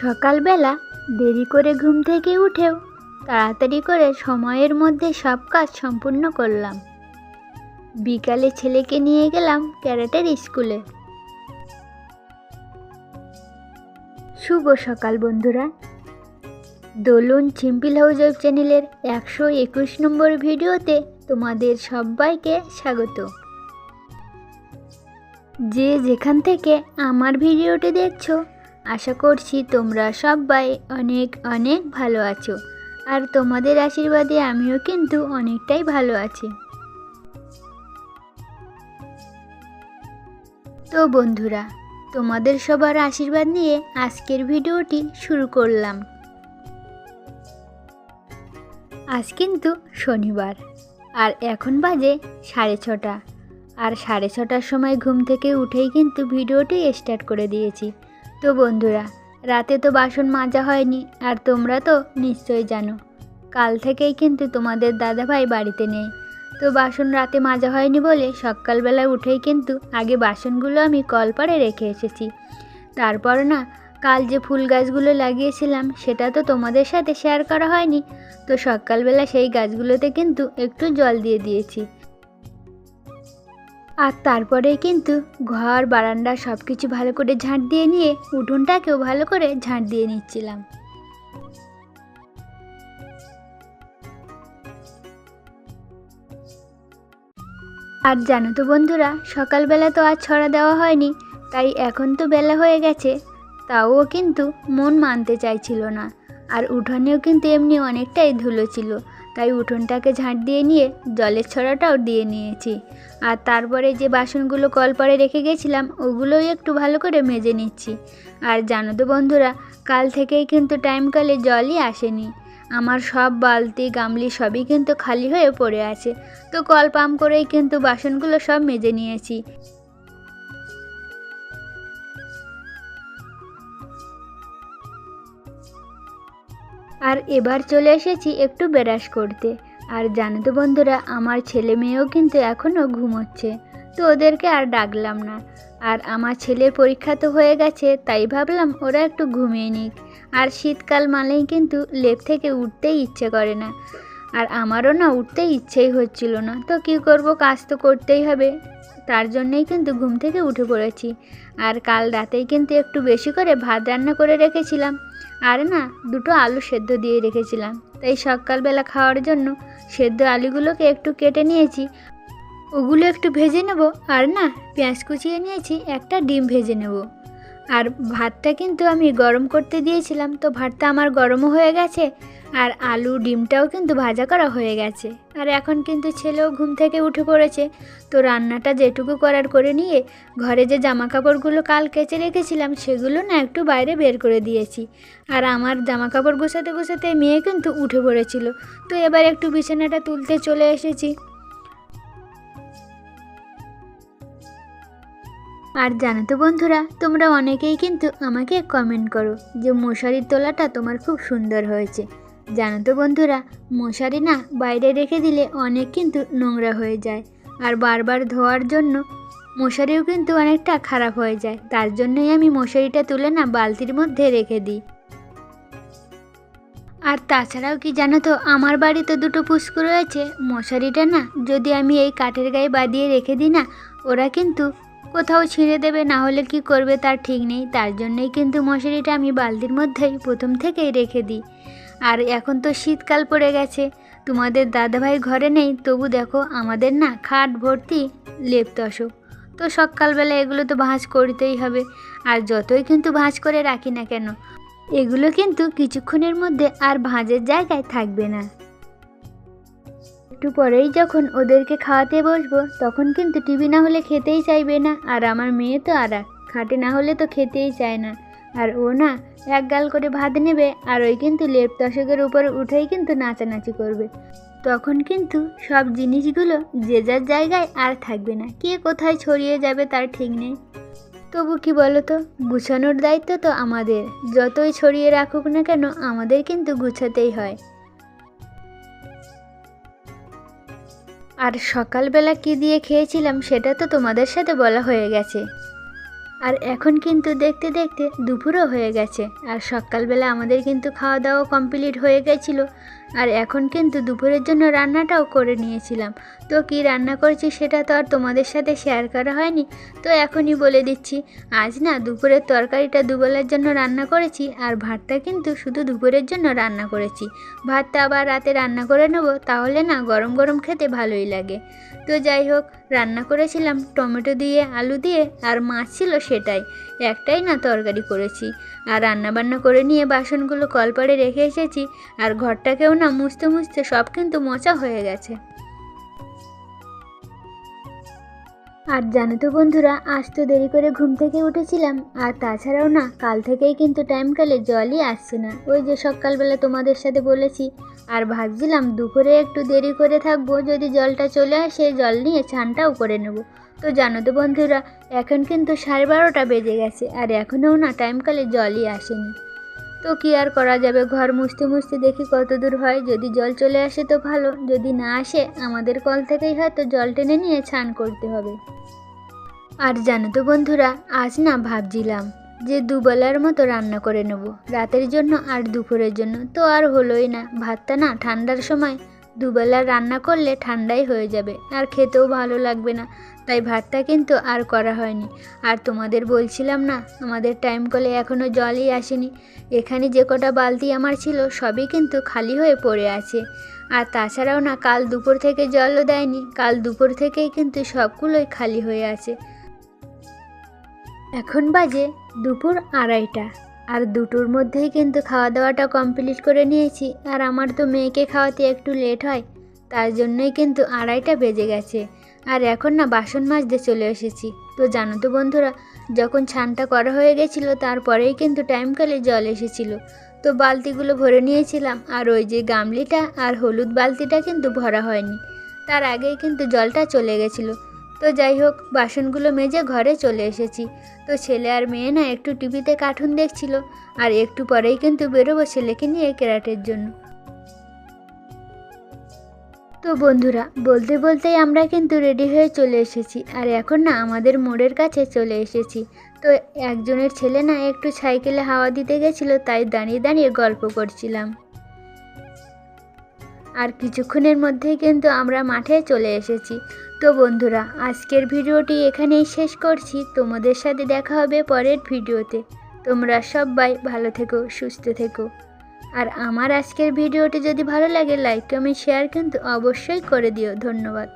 সকালবেলা দেরি করে ঘুম থেকে উঠেও তাড়াতাড়ি করে সময়ের মধ্যে সব কাজ সম্পূর্ণ করলাম। বিকালে ছেলেকে নিয়ে গেলাম ক্যারেটের স্কুলে। শুভ সকাল বন্ধুরা। দোলন চিম্পিল হাউস ওয়েব চ্যানেলের একশো একুশ নম্বর ভিডিওতে তোমাদের সবাইকে স্বাগত। যে যেখান থেকে আমার ভিডিওটি দেখছ আশা করছি তোমরা সবাই অনেক অনেক ভালো আছো। আর তোমাদের আশীর্বাদে আমিও কিন্তু অনেকটাই ভালো আছি। তো বন্ধুরা, তোমাদের সবার আশীর্বাদ নিয়ে আজকের ভিডিওটি শুরু করলাম। আজ কিন্তু শনিবার, আর এখন বাজে সাড়ে ছটা। আর সাড়ে ছটার সময় ঘুম থেকে উঠেই কিন্তু ভিডিওটি স্টার্ট করে দিয়েছি। তো বন্ধুরা, রাতে তো বাসন মাজা হয়নি, আর তোমরা তো নিশ্চয়ই জানো। কাল থেকেই কিন্তু তোমাদের দাদাভাই বাড়িতে নেই। তো বাসন রাতে মাজা হয়নি বলে সকালবেলা উঠেই কিন্তু আগে বাসনগুলো আমি কলপাড়ে রেখে এসেছি। তারপর না, কাল যে ফুল গাছগুলো লাগিয়েছিলাম, সেটা তো তোমাদের সাথে শেয়ার করা হয়নি। তো সকালবেলা সেই গাছগুলোতে কিন্তু একটু জল দিয়ে দিয়েছি। আর তারপরে কিন্তু ঘর, বারান্দা সব কিছু ভালো করে ঝাঁট দিয়ে নিয়ে উঠোনটাকেও ভালো করে ঝাঁট দিয়ে নিচ্ছিলাম। আর জানো তো বন্ধুরা, সকালবেলা তো আর ছড়া দেওয়া হয়নি, তাই এখন তো বেলা হয়ে গেছে, তাও কিন্তু মন মানতে চাইছিল না, আর উঠোনেও কিন্তু এমনি অনেকটাই ধুলো ছিল। তাই উঠোনটাকে ঝাঁট দিয়ে নিয়ে জলের ছড়াটাও দিয়ে নিয়েছি। আর তারপরে যে বাসনগুলো কলপারে রেখে গেছিলাম, ওগুলোই একটু ভালো করে মেজে নিচ্ছি। আর জানো তো বন্ধুরা, কাল থেকেই কিন্তু টাইমকালে জলই আসেনি। আমার সব বালতি, গামলি সবই কিন্তু খালি হয়ে পড়ে আছে। তো কল পাম্প করেই কিন্তু বাসনগুলো সব মেজে নিয়েছি। আর এবার চলে এসেছি একটু বেরাস করতে। আর জানো তো বন্ধুরা, আমার ছেলে মেয়েও কিন্তু এখনও ঘুমোচ্ছে, তো ওদেরকে আর ডাকলাম না। আর আমার ছেলের পরীক্ষা তো হয়ে গেছে, তাই ভাবলাম ওরা একটু ঘুমিয়ে নিক। আর শীতকাল মানেই কিন্তু লেপ থেকে উঠতেই ইচ্ছে করে না। আর আমারও না উঠতে ইচ্ছেই হচ্ছিল না, তো কী করব, কাজ তো করতেই হবে। তার জন্যই কিন্তু ঘুম থেকে উঠে পড়েছি। আর কাল রাতেই কিন্তু একটু বেশি করে ভাত রান্না করে রেখেছিলাম। আর না, দুটো আলু সেদ্ধ দিয়ে রেখেছিলাম। তাই সকালবেলা খাওয়ার জন্য সেদ্ধ আলুগুলোকে একটু কেটে নিয়েছি। ওগুলো একটু ভেজে নেব, আর না, পেঁয়াজ কুচিয়ে নিয়েছি, একটা ডিম ভেজে নেব। আর ভাতটা কিন্তু আমি গরম করতে দিয়েছিলাম, তো ভাতটা আমার গরমও হয়ে গেছে আর আলু, ডিমটাও কিন্তু ভাজা করা হয়ে গেছে। আর এখন কিন্তু ছেলেও ঘুম থেকে উঠে পড়েছে। তো রান্নাটা যেটুকু করার করে নিয়ে ঘরে যে জামা কাপড়গুলো কাল কেচে রেখেছিলাম, সেগুলো না একটু বাইরে বের করে দিয়েছি। আর আমার জামা কাপড় গোছাতে গোছাতে মেয়ে কিন্তু উঠে পড়েছিল। তো এবার একটু বিছানাটা তুলতে চলে এসেছি। আর জানো তো বন্ধুরা, তোমরা অনেকেই কিন্তু আমাকে কমেন্ট করো যে মশারির তোলাটা তোমার খুব সুন্দর হয়েছে। জানো তো বন্ধুরা, মশারি না বাইরে রেখে দিলে অনেক কিন্তু নোংরা হয়ে যায়। আর বারবার ধোয়ার জন্য মশারিও কিন্তু অনেকটা খারাপ হয়ে যায়। তার জন্যই আমি মশারিটা তুলে না বালতির মধ্যে রেখে দিই। আর তাছাড়াও কি জানো তো, আমার বাড়িতে দুটো পুষ্কু রয়েছে। মশারিটা না যদি আমি এই কাঠের গায়ে বাঁধিয়ে রেখে দিই না, ওরা কিন্তু কোথাও ছিঁড়ে দেবে, না হলে কি করবে তার ঠিক নেই। তার জন্যই কিন্তু মশারিটা আমি বালতির মধ্যেই প্রথম থেকেই রেখে দিই। আর এখন তো শীতকাল পড়ে গেছে। তোমাদের দাদাভাই ঘরে নেই, তবু দেখো আমাদের না খাট, ভর্তি লেপ তসক তো সকালবেলা এগুলো তো ভাঁজ করতেই হবে, আর যতই কিন্তু ভাঁজ করে রাখি না কেন, এগুলো কিন্তু কিছুক্ষণের মধ্যে আর ভাঁজের জায়গায় থাকবে না। একটু পরেই যখন ওদেরকে খাওয়াতে বসবো, তখন কিন্তু টিভি না হলে খেতেই চাইবে না, আর আমার মেয়ে তো আর খাটে না হলে তো খেতেই চায় না। আর ও না এক গাল করে ভাত নেবে আর ওই কিন্তু লেপ দশকের উপর উঠেই কিন্তু নাচানাচি করবে। তখন কিন্তু সব জিনিসগুলো যে যার জায়গায় আর থাকবে না। কে কোথায় ছড়িয়ে যাবে তার ঠিক নেই। তবু কি বলো তো গুছানোর দায়িত্ব তো আমাদের। যতই ছড়িয়ে রাখুক না কেন আমাদের কিন্তু গুছাতেই হয়। আর সকালবেলা কি দিয়ে খেয়েছিলাম সেটা তো তোমাদের সাথে বলা হয়ে গেছে। আর এখন কিন্তু দেখতে দেখতে দুপুরও হয়ে গেছে। আর সকালবেলা আমাদের কিন্তু খাওয়া দাওয়া কমপ্লিট হয়ে গেছিল। আর এখন কিন্তু দুপুরের জন্য রান্নাটাও করে নিয়েছিলাম। তো কি রান্না করেছি সেটা তো আর তোমাদের সাথে শেয়ার করা হয়নি। তো এখনই বলে দিচ্ছি, আজ না দুপুরের তরকারিটা দুবেলার জন্য রান্না করেছি আর ভাতটা কিন্তু শুধু দুপুরের জন্য রান্না করেছি। ভাতটা আবার রাতে রান্না করে নেব, তাহলে না গরম গরম খেতে ভালোই লাগে। তো যাই হোক, রান্না করেছিলাম টমেটো দিয়ে, আলু দিয়ে আর মাছ ছিল সেটাই। একটাই না তরকারি করেছি। আর রান্না বান্না করে নিয়ে বাসনগুলো কলপাড়ে রেখে এসেছি আর ঘরটাকেও না মুছতে মুছতে সব কিন্তু মোচা হয়ে গেছে। আর জানো তো বন্ধুরা, আজ তো দেরি করে ঘুম থেকে উঠেছিলাম, আর তাছাড়াও না, কাল থেকেই কিন্তু টাইমকালে জলই আসছে না। ওই যে সকালবেলা তোমাদের সাথে বলেছি, আর ভাবছিলাম দুপুরে একটু দেরি করে থাকব, যদি জলটা চলে আসে, জল নিয়ে ছানটাও করে নেব। তো জানো তো বন্ধুরা, এখন কিন্তু সাড়ে বারোটা বেজে গেছে, আর এখনও না টাইমকালে জলই আসেনি। তো কি আর করা যাবে? ঘর মুছতে মুছতে দেখি কত দূর হয়। যদি জল চলে আসে তো ভালো, যদি না আসে, আমাদের কল থেকেই হয়তো জল টেনে নিয়ে ছান করতে হবে। আর জানো তো বন্ধুরা, আজ না ভাবছিলাম যে দুবেলার মতো রান্না করে নেব। রাতের জন্য আর দুপুরের জন্য তো আর হলোই না। ভাতটা না ঠান্ডার সময় দুবেলা রান্না করলে ঠান্ডাই হয়ে যাবে, আর খেতেও ভালো লাগবে না। তাই ভাতটা কিন্তু আর করা হয়নি। আর তোমাদের বলছিলাম না আমাদের টাইম কলে এখনও জলই আসেনি। এখানে যে কটা বালতি আমার ছিল, সবই কিন্তু খালি হয়ে পড়ে আছে। আর তাছাড়াও না, কাল দুপুর থেকে জলও দেয়নি, কাল দুপুর থেকেই কিন্তু সবগুলোই খালি হয়ে আছে। এখন বাজে দুপুর আড়াইটা। আর দুটোর মধ্যেই কিন্তু খাওয়া দাওয়াটা কমপ্লিট করে নিয়েছি। আর আমার তো মেয়েকে খাওয়াতে একটু লেট হয়, তার জন্যই কিন্তু আড়াইটা বেজে গেছে। আর এখন না বাসন মাজতে চলে এসেছি। তো জানো তো বন্ধুরা, যখন ছানটা করা হয়ে গেছিল, তারপরেই কিন্তু টাইমকালে জল এসেছিল। তো বালতিগুলো ভরে নিয়েছিলাম, আর ওই যে গামলিটা আর হলুদ বালতিটা কিন্তু ভরা হয়নি। তার আগেই কিন্তু জলটা চলে গেছিল। তো যাই হোক, বাসনগুলো মেজে ঘরে চলে এসেছি। তো ছেলে আর মেয়ে না একটু টিভিতে কার্টুন দেখছিল, আর একটু পরেই কিন্তু বেরোবো ছেলেকে নিয়ে কেরাটের জন্য। তো বন্ধুরা, বলতে বলতেই আমরা কিন্তু রেডি হয়ে চলে এসেছি, আর এখন না আমাদের মোড়ের কাছে চলে এসেছি। তো একজনের ছেলে না একটু সাইকেলে হাওয়া দিতে গেছিল, তাই দাঁড়িয়ে দাঁড়িয়ে গল্প করছিলাম। আর কিছুক্ষণের মধ্যেই কিন্তু আমরা মাঠে চলে এসেছি। তো বন্ধুরা, আজকের ভিডিওটি এখানেই শেষ করছি। তোমাদের সাথে দেখা হবে পরের ভিডিওতে। তোমরা সবাই ভালো থেকো, সুস্থ থেকো। আর আমার আজকের ভিডিওটি যদি ভালো লাগে, লাইক, কমেন্ট, শেয়ার কিন্তু অবশ্যই করে দিও। ধন্যবাদ।